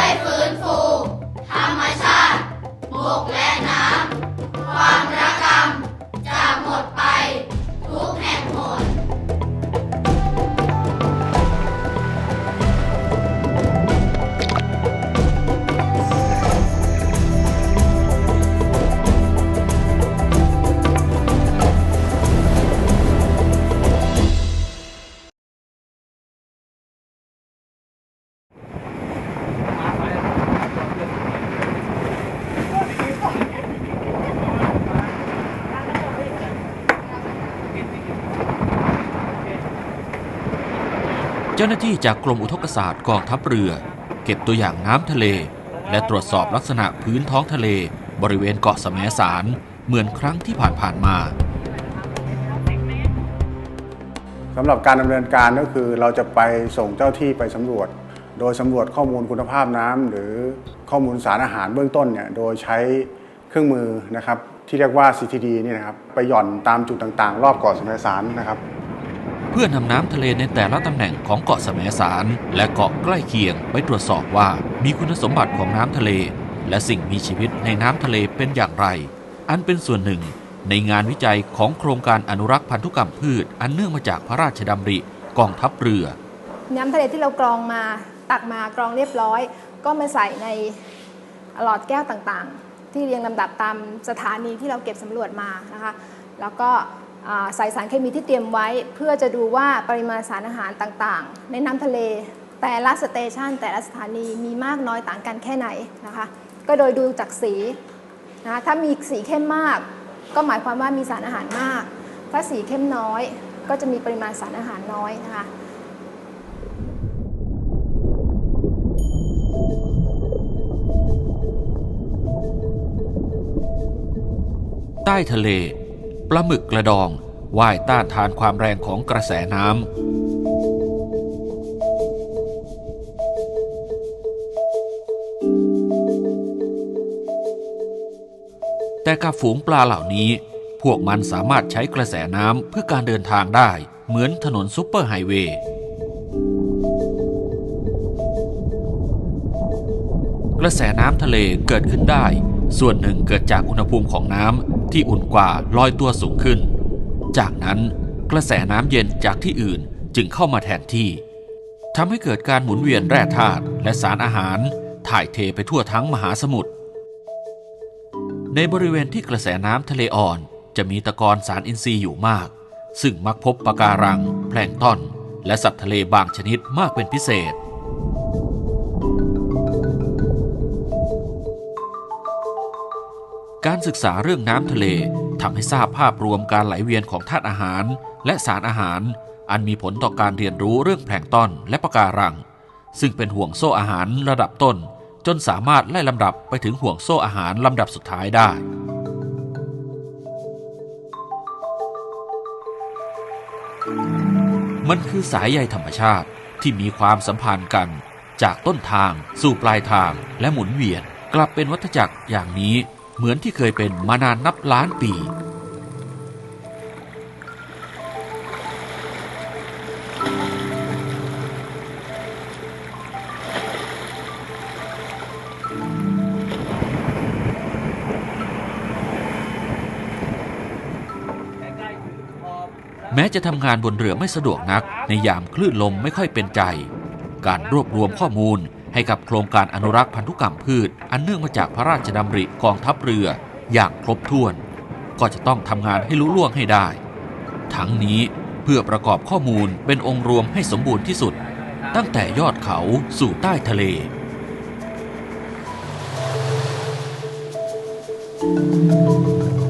วยฟื้นฟู ธรรมชาติ บกและน้ำ ความ จ้าหน้าที่จากกรมอุทกศาสตร์กองทัพเรือ เก็บตัวอย่างน้ำทะเล และตรวจสอบลักษณะพื้นท้องทะเล บริเวณเกาะแสมสารเหมือนครั้งที่ผ่านๆมาสำหรับการดำเนินการก็คือเราจะไปส่งเจ้าที่ไปสำรวจ โดยสำรวจข้อมูลคุณภาพน้ำหรือข้อมูลสารอาหารเบื้องต้นเนี่ยโดยใช้เครื่องมือนะครับที่เรียกว่า CTD นี่นะครับไปหย่อนตามจุดต่างๆ รอบเกาะสมัยสารนะครับ เพื่อนำน้ำทะเลในแต่ละตำแหน่งของเกาะแสมสาร และเกาะใกล้เคียงไปตรวจสอบว่ามีคุณสมบัติของน้ำทะเล และสิ่งมีชีวิตในน้ำทะเลเป็นอย่างไร อันเป็นส่วนหนึ่ง ในงานวิจัยของโครงการอนุรักษ์พันธุกรรมพืช อันเนื่องมาจากพระราชดำริกองทัพเรือ น้ำทะเลที่เรากรองมาตักมากรองเรียบร้อย ก็มาใส่ในหลอดแก้วต่างๆ ที่เรียงลำดับตามสถานีที่เราเก็บสำรวจมานะคะ แล้วก็ อ่าใส่สารเคมีที่เตรียมไว้ เพื่อจะดูว่าปริมาณสารอาหารต่างๆ ในน้ำทะเล แต่ละสเตชันแต่ละสถานีมีมากน้อยต่างกันแค่ไหนนะคะก็โดยดูจากสีนะะถ้ามีสีเข้มมาก ก็หมายความว่ามีสารอาหารมาก ถ้าสีเข้มน้อย ก็จะมีปริมาณสารอาหารน้อยนะคะใต้ทะเล ปลาหมึกกระดองว่ายต้านทานความแรงของกระแสน้ำ แต่กับฝูงปลาเหล่านี้ พวกมันสามารถใช้กระแสน้ำเพื่อการเดินทางได้เหมือนถนนซุปเปอร์ไฮเวย์กระแสน้ำทะเลเกิดขึ้นได้ ส่วนหนึ่งเกิดจากอุณหภูมิของน้ำ ที่อุ่นกว่าลอยตัวสูงขึ้น จากนั้นกระแสน้ำเย็นจากที่อื่นจึงเข้ามาแทนที่ทำให้เกิดการหมุนเวียนแร่ธาตุและสารอาหารถ่ายเทไปทั่วทั้งมหาสมุทร ในบริเวณที่กระแสน้ำทะเลอ่อนจะมีตะกอนสารอินทรีย์อยู่มาก ซึ่งมักพบปะการัง แพลงต้อน และสัตว์ทะเลบางชนิดมากเป็นพิเศษ การศึกษาเรื่องน้ำทะเลทำให้ทราบภาพรวมการไหลเวียนของธาตุอาหาร และสารอาหาร อันมีผลต่อการเรียนรู้เรื่องแพลงต้อนและปะการัง ซึ่งเป็นห่วงโซ่อาหารระดับต้น จนสามารถไล่ลำดับไปถึงห่วงโซ่อาหารลำดับสุดท้ายได้มันคือสายใยธรรมชาติที่มีความสัมพันธ์กัน จากต้นทางสู่ปลายทางและหมุนเวียน กลับเป็นวัฏจักรอย่างนี้ เหมือนที่เคยเป็นมานานนับล้านปี แม้จะทำงานบนเรือไม่สะดวกนักในยามคลื่นลมไม่ค่อยเป็นใจ การรวบรวมข้อมูล ให้กับโครงการอนุรักษ์พันธุกรรมพืช อันเนื่องมาจากพระราชดำริกองทัพเรืออย่างครบถ้วน ก็จะต้องทำงานให้ลุล่วงให้ได้ ทั้งนี้เพื่อประกอบข้อมูลเป็นองค์รวมให้สมบูรณ์ที่สุด ตั้งแต่ยอดเขาสู่ใต้ทะเลเ